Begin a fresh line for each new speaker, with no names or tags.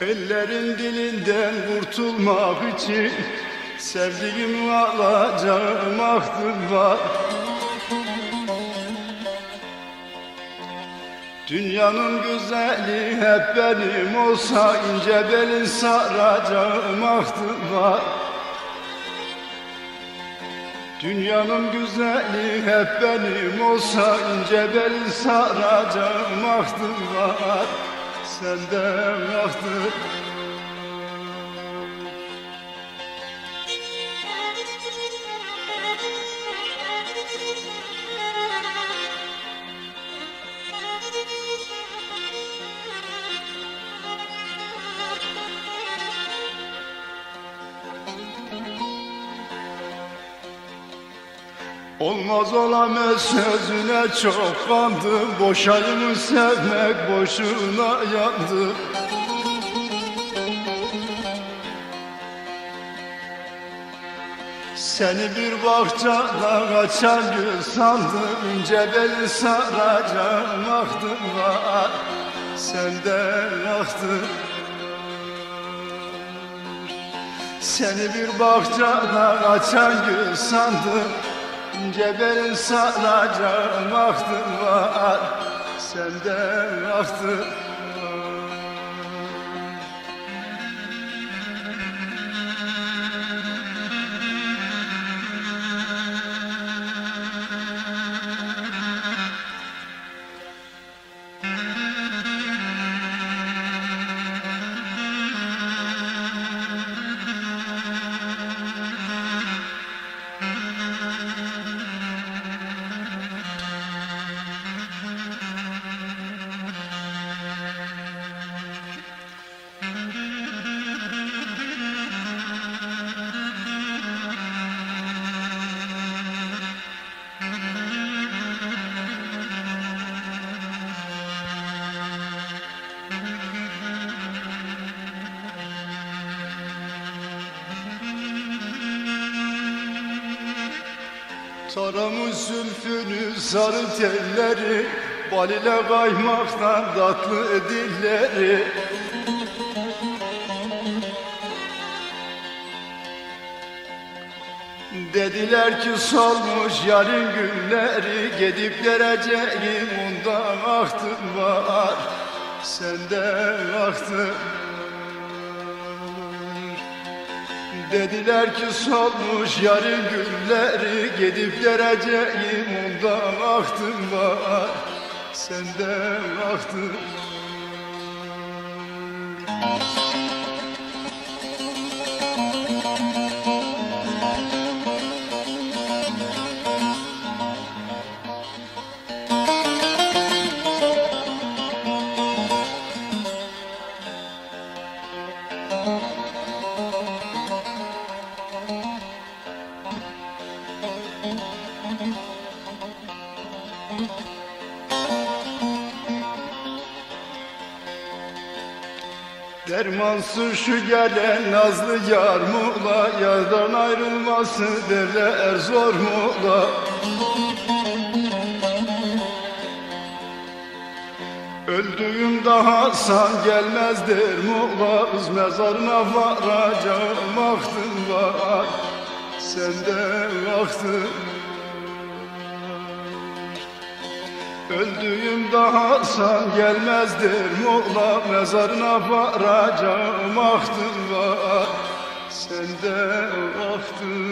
Ellerin dilinden kurtulmak için Sevdiğim alacağım ahtım var. Dünyanın güzeli hep benim olsa ince belin saracağım ahtım var. Dünyanın güzeli hep benim olsa ince belin saracağım ahtım var Senden ahtım Olmaz olamaz sözüne çok kandım Boşayımı sevmek boşuna yandı Seni bir bahçada kaçan gül sandım. İnce beli saracağım ahtım var Senden ahtım Seni bir bahçada kaçan gül sandım İnce belin saracağım ahtım var Senden ahtım Taramış zülfünü sarı telleri Bal ile kaymaktan tatlı dilleri Dediler ki solmuş yarın günleri Gidip geleceğim ondan ahtım var. Senden ahtım Dediler ki solmuş yarın günleri Gidip geleceğim ondan ahtım var. Senden ahtım Dermansız şu gelen nazlı yar mula Yardan ayrılması derler zor mula Öldüğümde Hasan gelmezdir mula Kız mezarına varacağım ahtım var. Sende ahtım Öldüğüm daha san gelmezdir. Moğla mezarına varacağım. Ahtım var. Sende ahtım